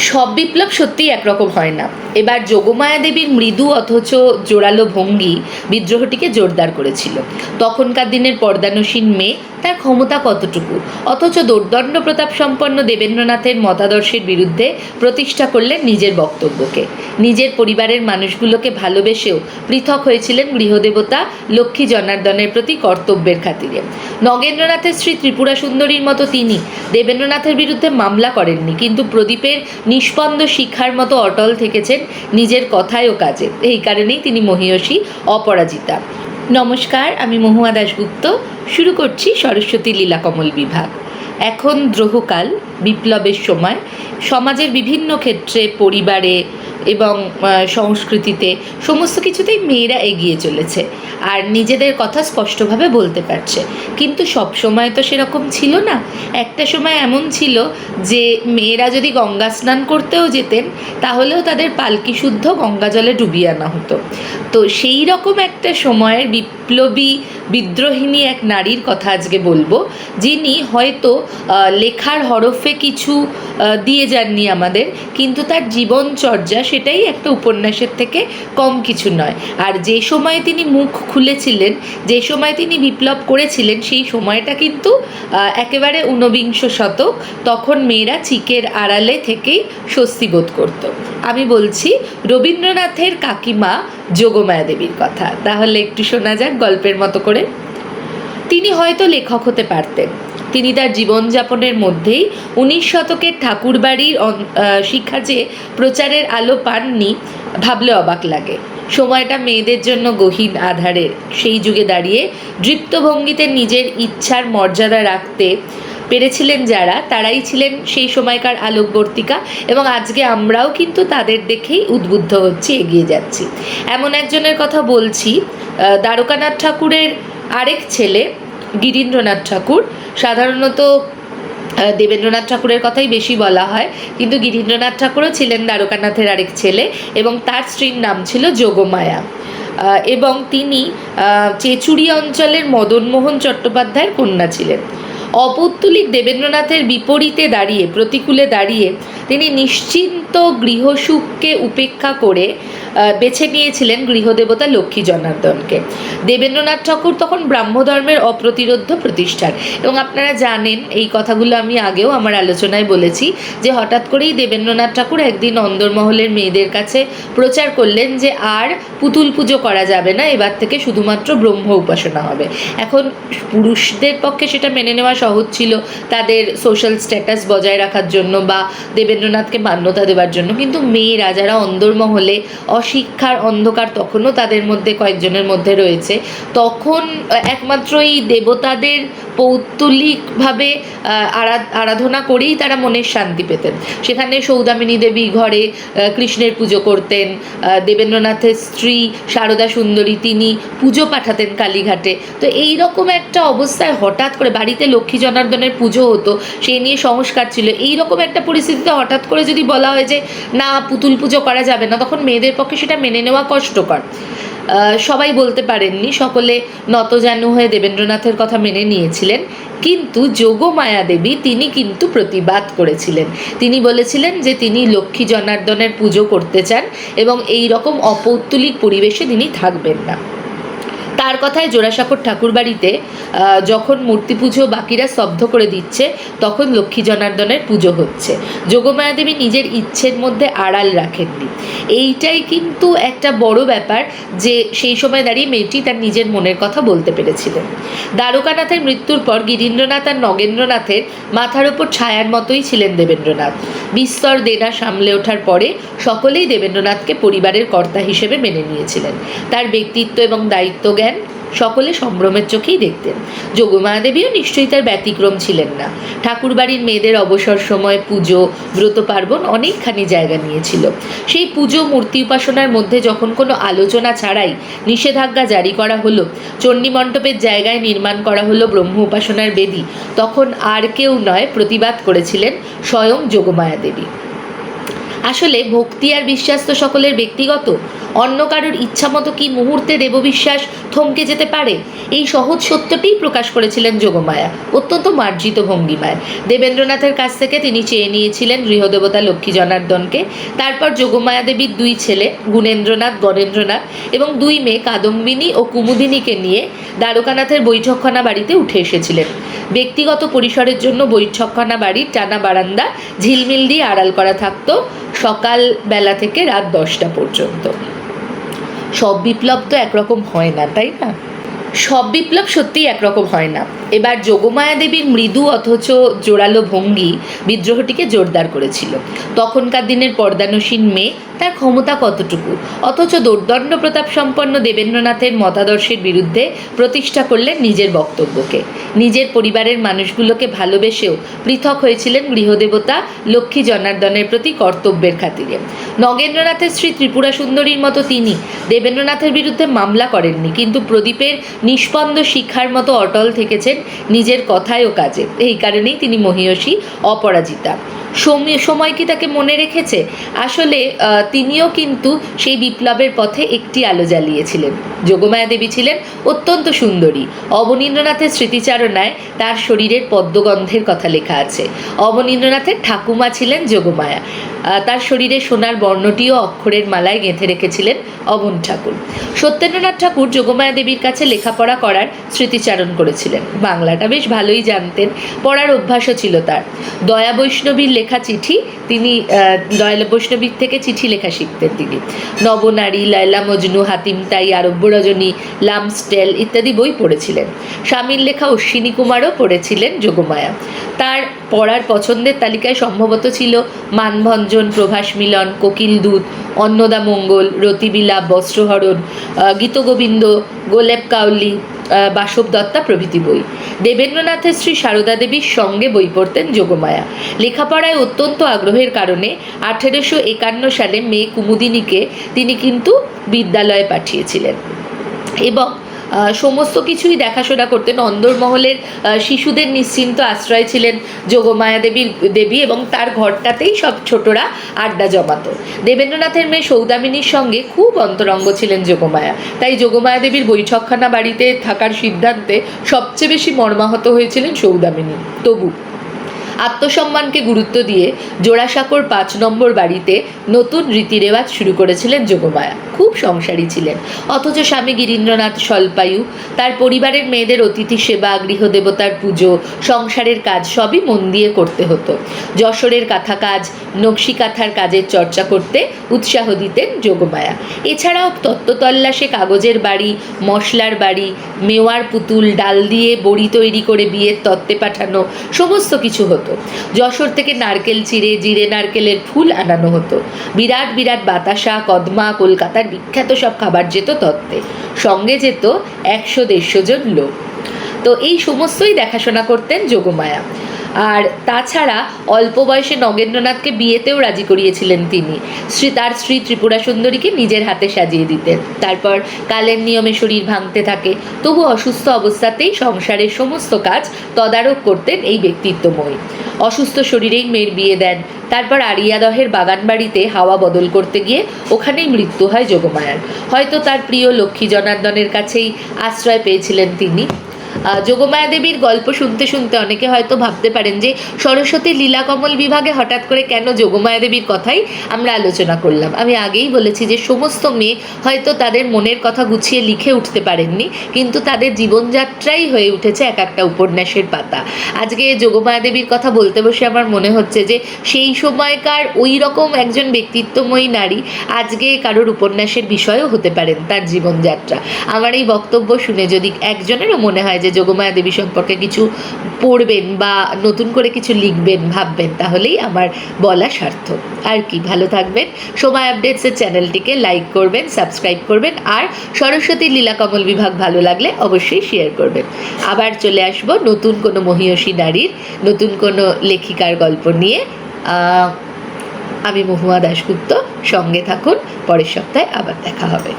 সব বিপ্লব সত্যিই একরকম হয় না। এবার যোগমায়া দেবীর মৃদু অথচ জোরালো ভঙ্গি বিদ্রোহটিকে জোরদার করেছিল। তখনকার দিনের পর্দানসীন মেয়ে তার ক্ষমতা কতটুকু? অথচ দুর্দণ্ড প্রতাপ সম্পন্ন দেবেন্দ্রনাথের মতাদর্শের বিরুদ্ধে প্রতিষ্ঠা করলেন নিজের বক্তব্যকে। নিজের পরিবারের মানুষগুলোকে ভালোবেসেও পৃথক হয়েছিলেন গৃহদেবতা লক্ষ্মী জনার্দনের প্রতি কর্তব্যের খাতিরে। নগেন্দ্রনাথের শ্রী ত্রিপুরা সুন্দরীর মতো তিনি দেবেন্দ্রনাথের বিরুদ্ধে মামলা করেননি, কিন্তু প্রদীপের নিষ্পন্দ শিখার মতো অটল থেকেছেন নিজের কথায় ও কাজে। এই কারণেই তিনি মহীয়সী, অপরাজিতা। নমস্কার, আমি মহুয়া দাশগুপ্ত। শুরু করছি সরস্বতী লীলাকমল বিভাগ। এখন দ্রোহকাল, বিপ্লবের সময়। সমাজের বিভিন্ন ক্ষেত্রে, পরিবারে এবং সংস্কৃতিতে সমস্ত কিছুতেই মেয়েরা এগিয়ে চলেছে। আর নিজেদের কথা স্পষ্টভাবে বলতে পারছে। কিন্তু সব সময় তো সেরকম ছিল না। একটা সময় এমন ছিল যে, মেয়েরা যদি গঙ্গা স্নান করতেও যেতেন, তাহলেও তাদের পালকি শুদ্ধ গঙ্গা জলে ডুবিয়ে আনা হতো। তো সেই রকম একটা সময়ের বিপ্লবী বিদ্রোহিনী এক নারীর কথা আজকে বলব, যিনি হয়তো লেখার হরফে কিছু দিয়ে যাননি আমাদের, কিন্তু তার জীবনচর্যা সেটাই একটা উপন্যাসের থেকে কম কিছু নয়। আর যে সময় তিনি মুখ খুলেছিলেন, যে সময় তিনি বিপ্লব করেছিলেন, সেই সময়টা কিন্তু একেবারে ঊনবিংশ শতক, তখন মেয়েরা চিকের আড়ালে থেকেই স্বস্তি বোধ করত। আমি বলছি, রবীন্দ্রনাথের কাকিমা যোগমায়া দেবীর কথা। তাহলে একটু শোনা যাক গল্পের মতো করে। তিনি হয়তো লেখক হতে পারতেন। তিনি তার জীবনযাপনের মধ্যেই উনিশ শতকের ঠাকুরবাড়ির শিক্ষা যে প্রচারের আলো পাননি, ভাবলে অবাক লাগে। সময়টা মেয়েদের জন্য গহীন আধারের। সেই যুগে দাঁড়িয়ে দৃপ্ত ভঙ্গিতে নিজের ইচ্ছার মর্যাদা রাখতে পেরেছিলেন যারা, তারাই ছিলেন সেই সময়কার আলোকবর্তিকা এবং আজকে আমরাও কিন্তু তাদের দেখেই উদ্বুদ্ধ হচ্ছি, এগিয়ে যাচ্ছি। এমন একজনের কথা বলছি দ্বারকানাথ ঠাকুরের আরেক ছেলে, গিরীন্দ্রনাথ ঠাকুর। সাধারণত দেবেন্দ্রনাথ ঠাকুরের কথাই বেশি বলা হয়, কিন্তু গিরীন্দ্রনাথ ঠাকুরও ছিলেন দ্বারকানাথের আরেক ছেলে এবং তার স্ত্রীর নাম ছিল যোগমায়া। এবং তিনি চেচুড়ি অঞ্চলের মদনমোহন চট্টোপাধ্যায়ের কন্যা ছিলেন। অপৌত্তলিক দেবেন্দ্রনাথের বিপরীতে দাঁড়িয়ে প্রতিকূলে দাঁড়িয়ে তিনি নিশ্চিন্ত গৃহসুখকে উপেক্ষা করে বেছে নিয়েছিলেন গৃহদেবতা লক্ষ্মী জনার্দনকে। দেবেন্দ্রনাথ ঠাকুর তখন ব্রাহ্মধর্মের অপ্রতিরোধ প্রতিষ্ঠার। এবং আপনারা জানেন, এই কথাগুলো আমি আগেও আমার আলোচনায় বলেছি, যে হঠাৎ করেই দেবেন্দ্রনাথ ঠাকুর একদিন অন্দরমহলের মেয়েদের কাছে প্রচার করলেন যে আর পুতুল পুজো করা যাবে না, এবার থেকে শুধুমাত্র ব্রহ্ম উপাসনা হবে। এখন পুরুষদের পক্ষে সেটা মেনে নেওয়া সহজ ছিল তাদের সোশ্যাল স্ট্যাটাস বজায় রাখার জন্য বা দেবেন্দ্রনাথকে মান্যতা দেওয়ার জন্য। কিন্তু মেয়েরা যারা অন্দরমহলে অশিক্ষার অন্ধকার তখনও তাদের মধ্যে কয়েকজনের মধ্যে রয়েছে। তখন একমাত্র এই দেবতাদের পৌত্তলিকভাবে আরাধনা করেই তারা মনের শান্তি পেতেন। সেখানে সৌদামিনী দেবী ঘরে কৃষ্ণের পুজো করতেন দেবেন্দ্রনাথের স্ত্রী সারদা সুন্দরী তিনি পুজো পাঠাতেন কালীঘাটে। তো এই রকম একটা অবস্থায় হঠাৎ করে বাড়িতে লক্ষ্মী জনার্দনের পুজো হতো সেই নিয়ে সংস্কার ছিল। এই রকম একটা পরিস্থিতিতে হঠাৎ করে যদি বলা হয় যে, না, পুতুল পুজো করা যাবে না, তখন মেয়েদের পক্ষে সেটা মেনে নেওয়া কষ্টকর। সবাই বলতে পারেননি, সকলে নতজানু হয়ে দেবেন্দ্রনাথের কথা মেনে নিয়েছিলেন, কিন্তু যোগমায়া দেবী তিনি কিন্তু প্রতিবাদ করেছিলেন। তিনি বলেছিলেন যে তিনি লক্ষ্মী জনার্দনের পুজো করতে চান এবং এই রকম অপৌত্তলিক পরিবেশে তিনি থাকবেন না। তার কথায় জোড়াসাঁকোর ঠাকুরবাড়িতে যখন মূর্তি পুজো বাকিরা স্তব্ধ করে দিচ্ছে, তখন লক্ষ্মী জনার্দনের পুজো হচ্ছে। যোগমায়া দেবী নিজের ইচ্ছের মধ্যে আড়াল রাখেননি। এইটাই কিন্তু একটা বড় ব্যাপার যে সেই সময় দাঁড়িয়ে মেয়েটি তার নিজের মনের কথা বলতে পেরেছিলেন। দ্বারকানাথের মৃত্যুর পর গিরীন্দ্রনাথ আর নগেন্দ্রনাথের মাথার ওপর ছায়ার মতোই ছিলেন দেবেন্দ্রনাথ। বিস্তর দেনা সামলে ওঠার পরে সকলেই দেবেন্দ্রনাথকে পরিবারের কর্তা হিসেবে মেনে নিয়েছিলেন। তার ব্যক্তিত্ব এবং দায়িত্ব জ্ঞান সকলে সম্ভ্রমের চোখেই দেখতেন। যোগমায়া দেবীও নিশ্চয়ই তার ব্যতিক্রম ছিলেন না। ঠাকুরবাড়ির মেয়েদের অবসর সময় পুজো, ব্রত পার্বণ অনেকখানি জায়গা নিয়েছিল। সেই পুজো, মূর্তি উপাসনার মধ্যে যখন কোনো আলোচনা ছাড়াই নিষেধাজ্ঞা জারি করা হলো, চণ্ডী মণ্ডপের জায়গায় নির্মাণ করা হলো ব্রহ্ম উপাসনার বেদি, তখন আর কেউ নয় প্রতিবাদ করেছিলেন স্বয়ং যোগমায়া দেবী আসলে ভক্তি আর বিশ্বাস তো সকলের ব্যক্তিগত। অন্য কারোর ইচ্ছা মতো কি মুহূর্তে দেববিশ্বাস থমকে যেতে পারে? এই সহজ সত্যটিই প্রকাশ করেছিলেন যোগমায়া, অত্যন্ত মার্জিত ভঙ্গিমায়। দেবেন্দ্রনাথের কাছ থেকে তিনি চেয়ে নিয়েছিলেন গৃহদেবতা লক্ষ্মী জনার্দনকে তারপর যোগমায়া দেবীর দুই ছেলে, গুণেন্দ্রনাথ, গণেন্দ্রনাথ এবং দুই মেয়ে, কাদম্বিনী ও কুমুদিনীকে নিয়ে দ্বারকানাথের বৈঠকখানা বাড়িতে উঠে এসেছিলেন। ব্যক্তিগত পরিসরের জন্য বৈঠকখানা বাড়ির টানা বারান্দা, ঝিলমিল দিয়ে আড়াল করা থাকতো সকাল বেলা থেকে রাত দশটা পর্যন্ত। সব বিপ্লব তো একরকম হয় না, তাই না? সব বিপ্লব সত্যিই একরকম হয় না। এবার যোগমায়া দেবীর মৃদু অথচ জোরালো ভঙ্গি বিদ্রোহটিকে জোরদার করেছিল। তখনকার দিনের পর্দানসীন মেয়ে তার ক্ষমতা কতটুকু? অথচ দোর্দণ্ড প্রতাপ সম্পন্ন দেবেন্দ্রনাথের মতাদর্শের বিরুদ্ধে প্রতিষ্ঠা করলেন নিজের বক্তব্যকে। নিজের পরিবারের মানুষগুলোকে ভালোবেসেও পৃথক হয়েছিলেন গৃহদেবতা লক্ষ্মী জনার্দনের প্রতি কর্তব্যের খাতিরে। নগেন্দ্রনাথের শ্রী ত্রিপুরা সুন্দরীর মতো তিনি দেবেন্দ্রনাথের বিরুদ্ধে মামলা করেননি, কিন্তু প্রদীপের নিষ্পন্দ শিক্ষার মতো অটল থেকেছেন নিজের কথায় ও কাজে। এই কারণেই তিনি মহিয়সী অপরাজিতা। সময় কি তাকে মনে রেখেছে? আসলে তিনিও কিন্তু সেই বিপ্লবের পথে একটি আলো জ্বালিয়েছিলেন। যোগমায়া দেবী ছিলেন অত্যন্ত সুন্দরী। অবনীন্দ্রনাথের স্মৃতিচারণায় তার শরীরের পদ্মগন্ধের কথা লেখা আছে। অবনীন্দ্রনাথের ঠাকুমা ছিলেন যোগমায়া। তার শরীরে সোনার বর্ণটিও অক্ষরের মালায় গেঁথে রেখেছিলেন অবন ঠাকুর। সত্যেন্দ্রনাথ ঠাকুর যোগমায়া দেবীর কাছে লেখাপড়া করার স্মৃতিচারণ করেছিলেন। বাংলাটা বেশ ভালোই জানতেন, পড়ার অভ্যাসও ছিল তার। দয়া বৈষ্ণবীর লেখা চিঠি, তিনি দয়াল বৈষ্ণবীর থেকে চিঠি লেখা শিখতেন তিনি। নবনারী, লায়লা, মজনু, হাতিম, তাই, আরব্য রজনী লামস্টেল ইত্যাদি বই পড়েছিলেন। স্বামীর লেখা অশ্বিনী কুমারও পড়েছিলেন যোগমায়া। তার পড়ার পছন্দের তালিকায় সম্ভবত ছিল মানভঞ্জন, প্রভাস মিলন, কোকিল দূত, অন্নদা মঙ্গল রতিবিলাপ বস্ত্রহরণ গীতগোবিন্দ, গোলেপ কাউলি বাসব দত্তা প্রভৃতি বই। দেবেন্দ্রনাথের শ্রী সারদা দেবীর সঙ্গে বই পড়তেন যোগমায়া। লেখাপড়ায় অত্যন্ত আগ্রহের কারণে আঠেরোশো একান্ন সালে মেয়ে কুমুদিনীকে তিনি কিন্তু বিদ্যালয়ে পাঠিয়েছিলেন। এবং সমস্ত কিছুই দেখাশোনা করতেন। অন্দরমহলের শিশুদের নিশ্চিন্ত আশ্রয় ছিলেন যোগমায়া দেবীর, দেবী এবং তার ঘরটাতেই সব ছোটরা আড্ডা জমাত। দেবেন্দ্রনাথের মেয়ে সৌদামিনীর সঙ্গে খুব অন্তরঙ্গ ছিলেন যোগমায়া। তাই যোগমায়া দেবীর বৈঠকখানা বাড়িতে থাকার সিদ্ধান্তে সবচেয়ে বেশি মর্মাহত হয়েছিলেন সৌদামিনী। তবু আত্মসম্মানকে গুরুত্ব দিয়ে জোড়াসাঁকোর পাঁচ নম্বর বাড়িতে নতুন রীতিরেওয়াজ শুরু করেছিলেন যোগমায়া। খুব সংসারী ছিলেন। অথচ স্বামী গিরীন্দ্রনাথ স্বল্পায়ু, তার পরিবারের মেয়েদের অতিথি সেবা গৃহদেবতার পুজো, সংসারের কাজ সবই মন দিয়ে করতে হতো। যশোরের কাঁথা কাজ, নকশি কাঁথার কাজের চর্চা করতে উৎসাহ দিতেন যোগমায়া। এছাড়াও তত্ত্বতল্লাশে কাগজের বাড়ি, মশলার বাড়ি, মেওয়ার পুতুল, ডাল দিয়ে বড়ি তৈরি করে বিয়ের তত্ত্বে পাঠানো সমস্ত কিছু হতো। যশোর থেকে নারকেল চিড়ে, জিরে নারকেলের ফুল আনানো হতো। বিরাট বিরাট বাতাসা, কদমা, কলকাতার বিখ্যাত সব খাবার যেত তত্ত্বে। সঙ্গে যেত একশো দেড়শো জন লোক। তো এই সমস্তই দেখাশোনা করতেন যোগমায়া। আর তাছাড়া অল্প বয়সে নগেন্দ্রনাথকে বিয়েতেও রাজি করিয়েছিলেন তিনি। শ্রী, তার স্ত্রী ত্রিপুরা সুন্দরীকে নিজের হাতে সাজিয়ে দিতেন। তারপর কালের নিয়মে শরীর ভাঙতে থাকে। তবু অসুস্থ অবস্থাতেই সংসারের সমস্ত কাজ তদারক করতেন এই ব্যক্তিত্বময়ী। অসুস্থ শরীরেই মেয়ের বিয়ে দেন। তারপর আরিয়াদহের বাগান বাড়িতে হাওয়া বদল করতে গিয়ে ওখানেই মৃত্যু হয় যোগমায়ার। হয়তো তার প্রিয় লক্ষ্মী জনার্দনের কাছেই আশ্রয় পেয়েছিলেন তিনি। যোগমায়া দেবীর গল্প শুনতে শুনতে অনেকে হয়তো ভাবতে পারেন যে সরস্বতী লীলাকমল বিভাগে হঠাৎ করে কেন যোগমায়া দেবীর কথাই আমরা আলোচনা করলাম। আমি আগেই বলেছি যে সমস্ত মেয়ে হয়তো তাদের মনের কথা গুছিয়ে লিখে উঠতে পারেননি, কিন্তু তাদের জীবনযাত্রাই হয়ে উঠেছে এক একটা উপন্যাসের পাতা। আজকে যোগমায়া দেবীর কথা বলতে বসে আমার মনে হচ্ছে যে সেই সময়কার ওই রকম একজন ব্যক্তিত্বময়ী নারী আজকে কারোর উপন্যাসের বিষয়ও হতে পারেন তার জীবনযাত্রা। আমার এই বক্তব্য শুনে যদি একজনেরও মনে হয় যে যোগমায়া দেবী সম্পর্কে কিছু পড়বেন বা নতুন করে কিছু লিখবেন, ভাববেন, তাহলেই আমার বলা সার্থক। আর কি, ভালো থাকবেন। সময় আপডেটসের চ্যানেলটিকে লাইক করবেন, সাবস্ক্রাইব করবেন, আর সরস্বতী লীলাকমল বিভাগ ভালো লাগলে অবশ্যই শেয়ার করবেন। আবার চলে আসব নতুন কোনো মহিয়সী নারীর, নতুন কোনো লেখিকার গল্প নিয়ে। আমি মহুয়া দাশগুপ্ত, সঙ্গে থাকুন, পরের সপ্তাহে আবার দেখা হবে।